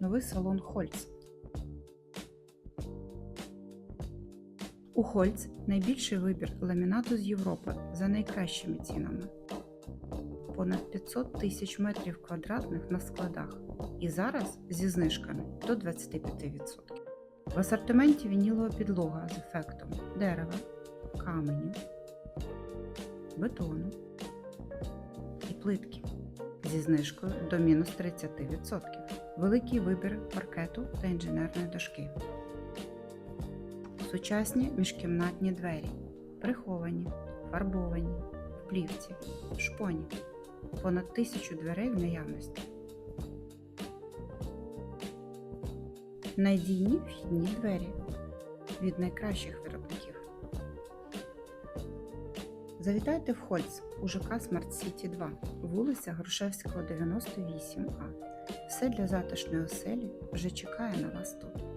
Новий салон Хольц. У Хольц найбільший вибір ламінату з Європи за найкращими цінами. Понад 500 тисяч метрів квадратних на складах. І зараз зі знижками до 25%. В асортименті вінілова підлога з ефектом дерева, каменю, бетону і плитки зі знижкою до мінус 30%. Великий вибір паркету та інженерної дошки. Сучасні міжкімнатні двері. Приховані, фарбовані, в плівці, в шпоні. Понад тисячу дверей в наявності. Надійні вхідні двері від найкращих виробників. Завітайте в Хольц у ЖК Смарт Сіті 2, вулиця Грушевського, 98А. Все для затишної оселі вже чекає на вас тут.